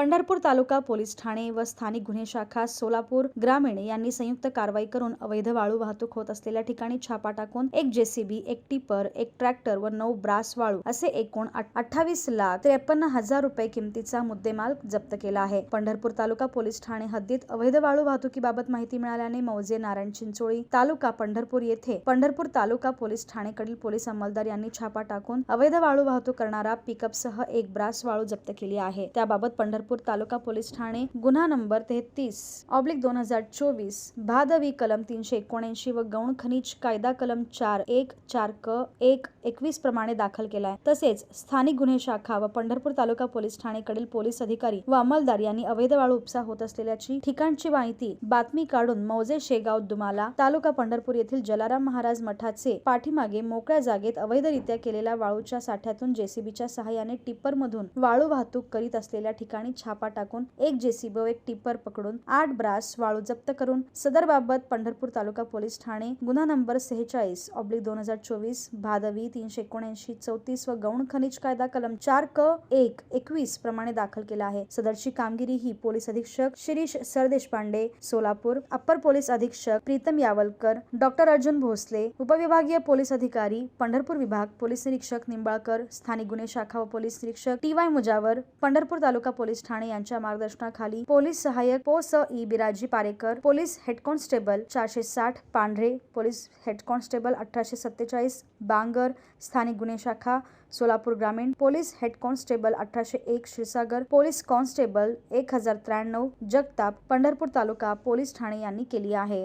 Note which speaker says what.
Speaker 1: Pandharpur taluka police Thane व स्थानिक गुन्हे शाखा सोलापूर ग्रामीण यांनी संयुक्त कारवाई करून अवैध वाळू वाहतूक होत असलेल्या ठिकाणी छापा टाकून एक जेसीबी एक टिपर एक ट्रॅक्टर व नऊ ब्रास वाळू असे एकूण अठ्ठावीस लाख त्रेपन्न हजार रुपये किमतीचा मुद्देमाल जप्त केला आहे. पंढरपूर तालुका पोलीस ठाणे हद्दीत अवैध वाळू वाहतुकीबाबत माहिती मिळाल्याने मौजे नारायण चिंचोळी तालुका पंढरपूर येथे पंढरपूर तालुका पोलीस ठाणेकडील पोलीस अंमलदार यांनी छापा टाकून अवैध वाळू वाहतूक करणारा पिकअपसह एक ब्रास वाळू जप्त केली आहे. त्याबाबत पंढरपूर तालुका पोलीस ठाणे गुन्हा नंबर तेहतीस ऑब्लिक दोन हजार चोवीस भादवी कलम तीनशे एकोणऐंशी व गौण खनिज कायदा कलम चार एक चार क एक एकवीस प्रमाणे दाखल केलाय. तसेच स्थानिक गुन्हे शाखा व पंढरपूर तालुका पोलीस ठाणेकडील पोलीस अधिकारी व अंमलदार यांनी अवैध वाळू उपसा होत असलेल्याची ठिकाणची माहिती बातमी काढून मौजे शेगाव दुमाला तालुका पंढरपूर येथील जलाराम महाराज मठाचे पाठीमागे मोकळ्या जागेत अवैधरित्या केलेल्या वाळूच्या साठ्यातून जेसीबीच्या सहाय्याने टिप्पर मधून वाळू वाहतूक करीत असलेल्या ठिकाणी छापा टाकून एक जेसीबी व एक टिप्पर पकडून आठ ब्रास वाळू जप्त करून सदर बाबत पंढरपूर तालुका पोलीस ठाणे गुन्हा नंबर सेहेचाळीस ऑब्लिक दोन हजार चोवीस भादवी तीनशे एकोणऐंशी चौतीस व गौण खनिज कायदा कलम चार क एक एकवीस प्रमाणे दाखल केला आहे. सदरची कामगिरी ही पोलीस अधीक्षक शिरीष सरदेशपांडे सोलापूर अप्पर पोलीस अधीक्षक प्रीतम यावलकर डॉक्टर अर्जुन भोसले उपविभागीय पोलीस अधिकारी पंढरपूर विभाग पोलीस निरीक्षक निंबाळकर स्थानिक गुन्हे शाखा व पोलीस निरीक्षक T Y Mujawar Pandharpur taluka police Thane यांच्या मार्गदर्शनाखाली पोलीस सहाय्यक पो स E Biraji Parekar police head constable चारशे साठ पांढरे पोलीस हेड कॉन्स्टेबल अठराशे सत्तेचाळीस बांगर स्थानिक गुन्हे शाखा सोलापूर ग्रामीण पोलीस हेड कॉन्स्टेबल अठराशे एक क्षीरसागर पोलीस कॉन्स्टेबल एक हजार त्र्याण्णव जगताप पंढरपूर तालुका पोलीस ठाणे यांनी केली आहे.